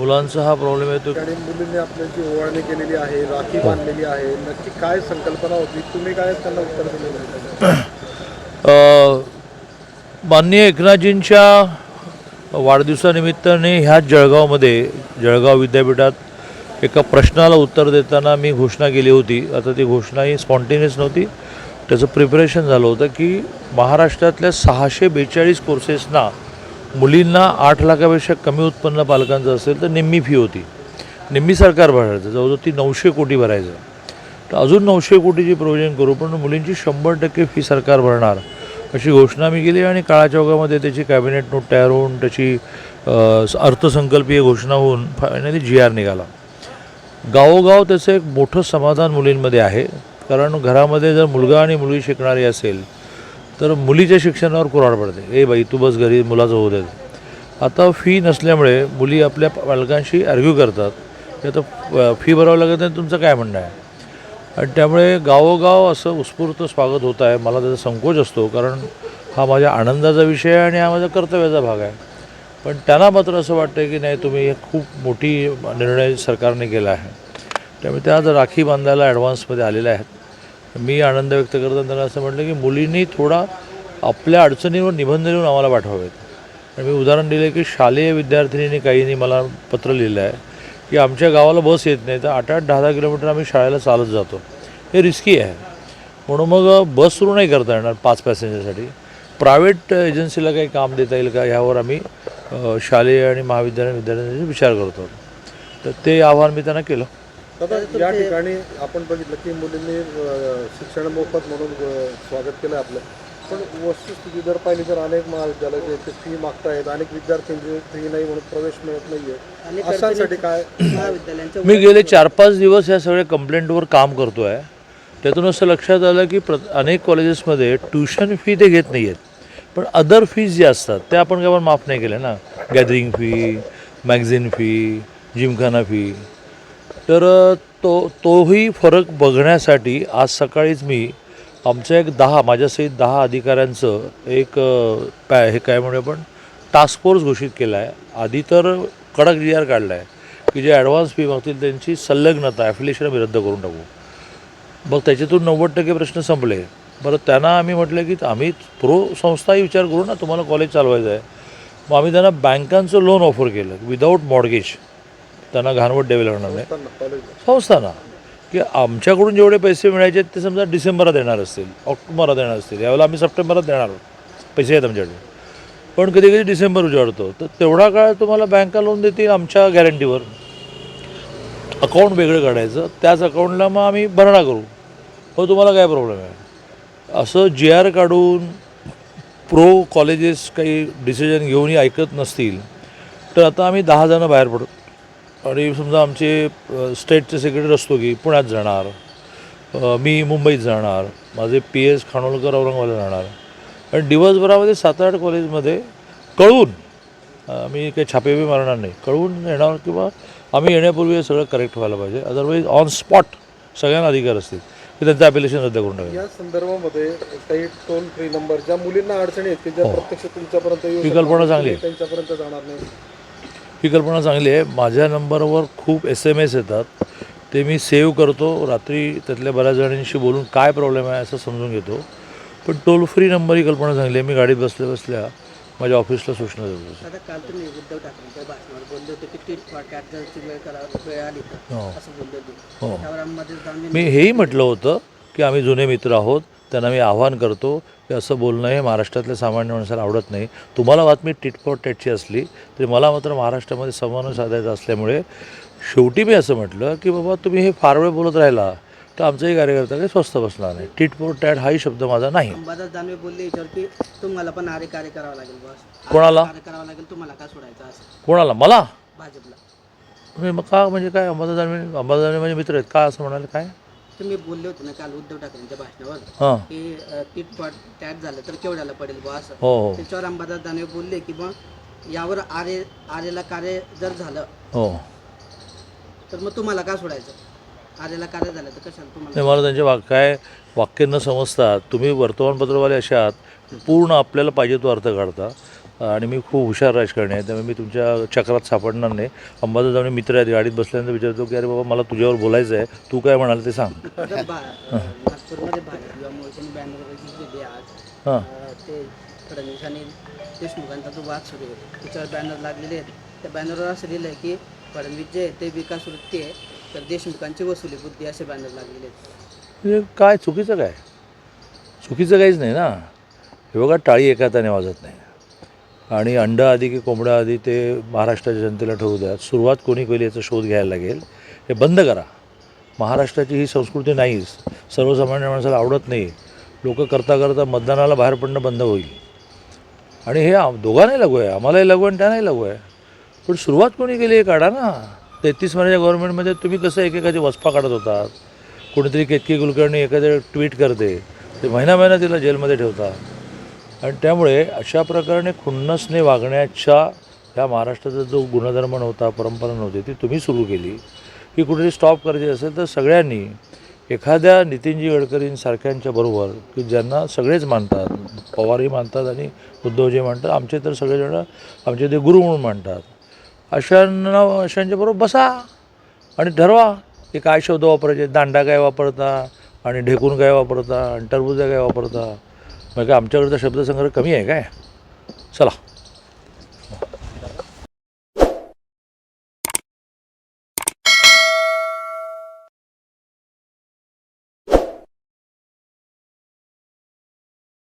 मुलांचा हा प्रॉब्लेम येतो. मुलींनी आपल्याची ओवाळणी केलेली आहे राखी बांधलेली आहे. नक्की काय संकल्पना होती? तुम्ही काय त्यांना उत्तर दिलेलं माननीय एकनाथजींच्या वाढदिवसानिमित्ताने ह्याच जळगावमध्ये जळगाव विद्यापीठात एका प्रश्नाला उत्तर देताना मी घोषणा केली होती. आता ती घोषणा ही स्पॉन्टेनियस नव्हती. त्याचं प्रिपरेशन झालं होतं की महाराष्ट्रातल्या सहाशे बेचाळीस कोर्सेसना मुलींना आठ लाखापेक्षा कमी उत्पन्न पालकांचं असेल तर निम्मी फी होती. निम्मी सरकार भरायचं जवळजवळ ती नऊशे कोटी भरायचं. तर अजून नऊशे कोटीची प्रयोजन करू पण मुलींची शंभर टक्के फी सरकार भरणार अशी घोषणा मी केली आणि काळाच्या ओघामध्ये त्याची कॅबिनेट नोट तयार होऊन त्याची अर्थसंकल्पीय घोषणा होऊन फायनली जी आर निघाला. गावोगाव त्याचं एक मोठं समाधान मुलींमध्ये आहे कारण घरामध्ये जर मुलगा आणि मुलगी शिकणारी असेल तर मुलीच्या शिक्षणावर कुराड पडते. ए बाई तू बस घरी मुलाचं होऊ दे. आता फी नसल्यामुळे मुली आपल्या पालकांशी आर्ग्यू करतात. की आता फी भरावं लागत नाही तुमचं काय म्हणणं आहे? आणि त्यामुळे गावोगाव असं उत्स्फूर्त स्वागत होत आहे. मला त्याचा संकोच असतो कारण हा माझ्या आनंदाचा विषय आहे आणि हा माझ्या कर्तव्याचा भाग आहे. पण त्यांना मात्र असं वाटतं की नाही तुम्ही हे खूप मोठी निर्णय सरकारने केला आहे. त्यामुळे त्या आज राखी बांधायला ॲडव्हान्समध्ये आलेल्या आहेत. मी आनंद व्यक्त करताना त्यांना असं म्हटलं की मुलींनी थोडा आपल्या अडचणीवर निबंध लिहून आम्हाला पाठवावेत. आणि मी उदाहरण दिलं की शालेय विद्यार्थिनींनी काहींनी मला पत्र लिहिलं आहे की आमच्या गावाला बस येत नाही तर आठ आठ दहा दहा किलोमीटर आम्ही शाळेला चालत जातो. हे रिस्की आहे. म्हणून मग बस सुरू नाही करता येणार पाच पॅसेंजरसाठी. प्रायव्हेट एजन्सीला काही काम देता येईल का ह्यावर आम्ही शालेय आणि महाविद्यालयीन विद्यार्थ्यांचा विचार करतो. तर ते आव्हान मी त्यांना केलं. आता या ठिकाणी आपण बघितलं की मुलींनी शिक्षण मोफत म्हणून स्वागत केलं आपलं. पण वस्तुस्थिती जर पाहिली तर अनेक महाविद्यालय जे ते फी मागतायत. अनेक विद्यार्थ्यांची फी नाही म्हणून प्रवेश मिळत नाहीये. अशांसाठी काय महाविद्यालयांच्या मी गेले चार पाच दिवस या सगळ्या कंप्लेंटवर काम करतो आहे त्यातून असं लक्षात आलं की प्र अनेक कॉलेजेसमध्ये ट्युशन फी ते घेत नाही आहेत पण अदर फीज जे असतात त्या आपण काय माफ नाही केल्या ना. Gathering fee magazine fee gymkhana fee तर तो तोही फरक बघण्यासाठी आज सकाळीच मी आमच्या एक दहा माझ्यासहित दहा अधिकाऱ्यांचं एक पॅ हे काय म्हणूया आपण टास्क फोर्स घोषित केला आहे आधी तर कडक जी आर काढला आहे की जे ॲडव्हान्स फी मागतील त्यांची संलग्नता ॲफिलेशन आम्ही रद्द करून टाकू. मग त्याच्यातून नव्वद टक्के प्रश्न संपले. बरं त्यांना आम्ही म्हटलं की आम्ही प्रो संस्थाही विचार करू ना तुम्हाला कॉलेज चालवायचं आहे. मग आम्ही त्यांना बँकांचं लोन ऑफर केलं विदाऊट मॉडगेज त्यांना घाणवट द्यावी लागणार नाही. संस्थांना की आमच्याकडून जेवढे पैसे मिळायचे ते समजा डिसेंबरात येणार असतील ऑक्टोबरात येणार असतील यावेळेला आम्ही सप्टेंबरात देणार आहोत. पैसे आहेत आमच्याकडे. पण कधी कधी डिसेंबर उजाडतो. तर तेवढा काळ तुम्हाला बँका लोन देतील आमच्या गॅरंटीवर अकाउंट वेगळं काढायचं त्याच अकाउंटला मग आम्ही भरणा करू. हो तुम्हाला काय प्रॉब्लेम आहे? असं जी आर काढून प्रो कॉलेजेस काही डिसिजन घेऊनही ऐकत नसतील तर आता आम्ही दहा जणं बाहेर पडू. आणि समजा आमचे स्टेटचे सेक्रेटरी असतो की पुण्यात जाणार मी मुंबईत जाणार माझे पी एस खानोलकर औरंगाबादला जाणार. आणि दिवसभरामध्ये सात आठ कॉलेजमध्ये कळवून मी काही छापेबी मारणार नाही. कळवून येणार किंवा आम्ही येण्यापूर्वी हे सगळं करेक्ट व्हायला पाहिजे. अदरवाईज ऑन स्पॉट सगळ्यांना अधिकार असतील. की त्यांचं ॲप्लिकेशन रद्द करून टाकायचं या संदर्भामध्ये काही टोल फ्री नंबर ज्या मुलींना अडचणी आहेत की ज्या प्रत्यक्ष तुमच्यापर्यंत हो. ही कल्पना चांगली आहे. त्यांच्यापर्यंत जाणार नाही. ही कल्पना चांगली आहे. माझ्या नंबरवर खूप एस एम एस येतात. ते मी सेव्ह करतो. रात्री त्यातल्या बऱ्याच जणांशी बोलून काय प्रॉब्लेम आहे असं समजून घेतो. पण टोल फ्री नंबर ही कल्पना चांगली आहे. मी गाडीत बसल्या बसल्या माझ्या ऑफिसला सूचना देतो. आता काल तुम्ही उद्धव ठाकरेंच्या भाषणावर बोलले होते की टीट फॉर टॅट जरची वेळ करा वेळ आली तर हो. असं बोलले होते. हो. मी हेही म्हटलं होतं. की आम्ही जुने मित्र आहोत त्यांना मी आव्हान करतो की असं बोलणं हे महाराष्ट्रातल्या सामान्य माणसाला आवडत नाही. तुम्हाला बातमी टिट फॉर टॅटची असली तरी मला मात्र महाराष्ट्रामध्ये संवाद साधायचा असल्यामुळे शेवटी मी असं म्हटलं की बाबा तुम्ही हे फार वेळ बोलत राहिला तर आमचाही कार्यकर्ता काही स्वस्त बसणार नाही. टिट फॉर टॅट हाही शब्द माझा नाही. दानवे बोलले की तुम्हाला पण आरे कार्य करावं लागेल बस. कोणाला? करावं लागेल तुम्हाला का सोडायचं असं? कोणाला? मला? भाजपला. मग का म्हणजे काय अंबादास अंबादास माझे मित्र आहेत का असं म्हणाले काय? तुम्ही बोलले होते ना काल उद्धव ठाकरेंच्या भाषणावर की फॉर टॅट झालं तर केवढ्याला पडेल बा असं. हो हो. त्याच्यावर अंबादास दानवे बोलले की मग यावर आरे आरेला कार्य जर झालं हो. तर मग तुम्हाला का सोडायचं? आरेला कार्य झालं तर कशाला तुम्हाला? नाही मला त्यांचे वाक काय वाक्य न समजता तुम्ही वर्तमानपत्रवाले असे आहात पूर्ण आपल्याला पाहिजे तो अर्थ काढता. आणि मी खूप हुशार राजकारणी आहे त्यामुळे मी तुमच्या चक्रात सापडणार नाही. अंबादा जाऊन मित्र आहेत गाडीत बसल्यानंतर विचारतो की अरे बाबा मला तुझ्यावर बोलायचं आहे तू काय म्हणाल ते सांग. हां. अं, ते फडणवीस आणि देशमुखांचा जो वाद सुरू आहे. त्याच्यावर बॅनर लागलेले आहेत. त्या बॅनरवर असं लिहिलं आहे की फडणवीस जे आहे ते विकास वृत्ती आहे तर देशमुखांची वसुली बुद्धी असे बॅनर लागलेले आहेत. काय चुकीचं काय? चुकीचं काहीच नाही ना. हे बघा टाळी एका हाताने वाजत नाही. आणि अंड आधी की कोंबडा आधी ते महाराष्ट्राच्या जनतेला ठेवू द्या. सुरुवात कोणी केली याचा शोध घ्यायला लागेल. हे बंद करा. महाराष्ट्राची ही संस्कृती नाहीच. सर्वसामान्य माणसाला आवडत नाही. लोक करता करता मतदानाला बाहेर पडणं बंद होईल. आणि हे दोघांनाही लागू आहे. आम्हालाही लागू आहे आणि त्यांनाही लागू आहे. पण सुरुवात कोणी केली हे काढा ना. तेहतीस महिन्याच्या गव्हर्नमेंटमध्ये तुम्ही कसं एकेकाची वसपा काढत होतात? कोणीतरी केतकी कुलकर्णी एखादं ट्विट करते. ते महिना महिना तिला जेलमध्ये ठेवतात. आणि त्यामुळे अशा प्रकारे खुन्नसने वागण्याच्या ह्या महाराष्ट्राचा जो गुणधर्म नव्हता परंपरा नव्हती ती तुम्ही सुरू केली. की कुठेतरी स्टॉप करायची असेल तर सगळ्यांनी एखाद्या नितीनजी गडकरींसारख्यांच्या बरोबर की ज्यांना सगळेच मानतात पवारही मानतात आणि उद्धवजी मानतात आमचे तर सगळेजण आमचे ते गुरु म्हणून मानतात. अशांना अशांच्या बरोबर बसा आणि ठरवा. की काय शब्द वापरायचे दांडा काय वापरता आणि ढेकून काय वापरता आणि टरबुजा काय वापरता. मग काय आमच्याकडचा शब्दसंग्रह कमी आहे काय? चला.